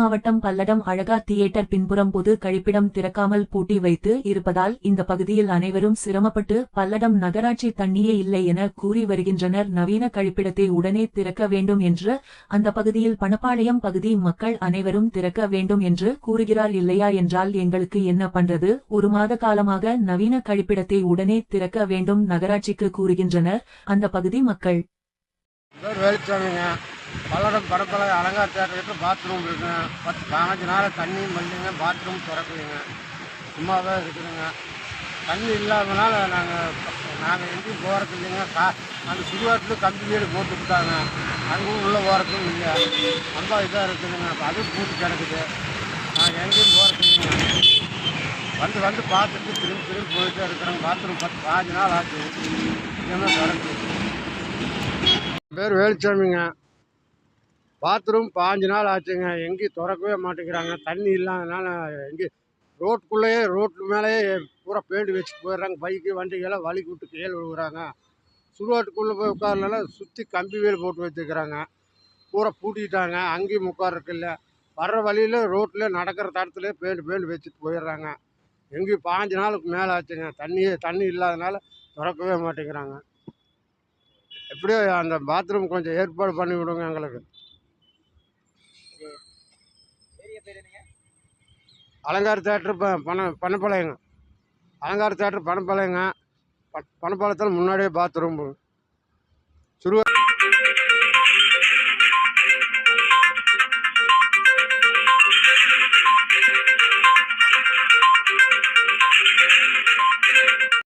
மாவட்டம் பல்லடம் அழகா தியேட்டர் பின்புறம் பொது கழிப்பிடம் திறக்காமல் பூட்டி வைத்து இருப்பதால் இந்த பகுதியில் அனைவரும் சிரமப்பட்டு பல்லடம் நகராட்சி தண்ணியே இல்லை என கூறி வருகின்றனர். நவீன கழிப்பிடத்தை உடனே திறக்க வேண்டும் என்று அந்த பகுதியில் பணப்பாளையம் பகுதி மக்கள் அனைவரும் திறக்க வேண்டும் என்று கூறுகிறார். இல்லையா என்றால் எங்களுக்கு என்ன பண்றது? ஒரு மாத காலமாக நவீன கழிப்பிடத்தை உடனே திறக்க வேண்டும் நகராட்சிக்கு கூறுகின்றனர் அந்த பகுதி மக்கள். பல்லடம் படப்பல அலங்கார தேட்டருக்கு பாத்ரூம் இருக்குங்க. பத்து பதினஞ்சு நாள் தண்ணி மல்லிங்க பாத்ரூம் திறக்கலைங்க. சும்மாவே இருக்குதுங்க. தண்ணி இல்லாதனால நாங்கள் நாங்கள் எங்கேயும் போகிறது இல்லைங்க. கா அந்த சுடுகாட்டில் கம்பி வீடு போட்டு விட்டாங்க. அங்கேயும் உள்ளே போகிறதும் இல்லை. ரொம்ப இதாக இருக்குதுங்க. அதுவும் பூட்டி கிடக்குது. நாங்கள் எங்கேயும் போகிறது இல்லைங்க. வந்து வந்து பார்த்துட்டு திரும்பி திரும்பி போயிட்டே இருக்கிறோங்க பாத்ரூம் பத்து பாஞ்சு நாள் ஆச்சு. இன்னும் திறக்கு பேர் வேலுச்சாமிங்க. பாத்ரூம் பாஞ்சு நாள் ஆச்சுங்க. எங்கேயும் திறக்கவே மாட்டேங்கிறாங்க. தண்ணி இல்லாதனால எங்கேயும் ரோட்டுக்குள்ளேயே ரோட்டு மேலேயே பூரா பெயிண்ட் வச்சுட்டு போயிடுறாங்க. பைக்கு வண்டிகள்லாம் வழி விட்டு கீழே விழுகுறாங்க சுடுகாட்டுக்குள்ளே போய் உட்காரலாம் சுற்றி கம்பி வேல் போட்டு வச்சுருக்கிறாங்க பூரா பூட்டிட்டாங்க. அங்கேயும் உட்கார்றதுக்கு இல்லை. வர்ற வழியில் ரோட்டில் நடக்கிற தடத்துலேயே பெயிண்ட் பெயிண்ட் வச்சுட்டு போயிடுறாங்க. எங்கேயும் பாஞ்சு நாளுக்கு மேலே ஆச்சுங்க. தண்ணியே தண்ணி இல்லாதனால திறக்கவே மாட்டேங்கிறாங்க. எப்படியோ அந்த பாத்ரூம் கொஞ்சம் ஏற்பாடு பண்ணி விடுங்க எங்களுக்கு. அலங்கார தேட்ரு ப பண பணப்பாளையங்க அலங்கார தேட்ரு பணப்பாளையங்க ப பணப்பாளையத்தில் முன்னாடியே பாத்ரூம். சுருவ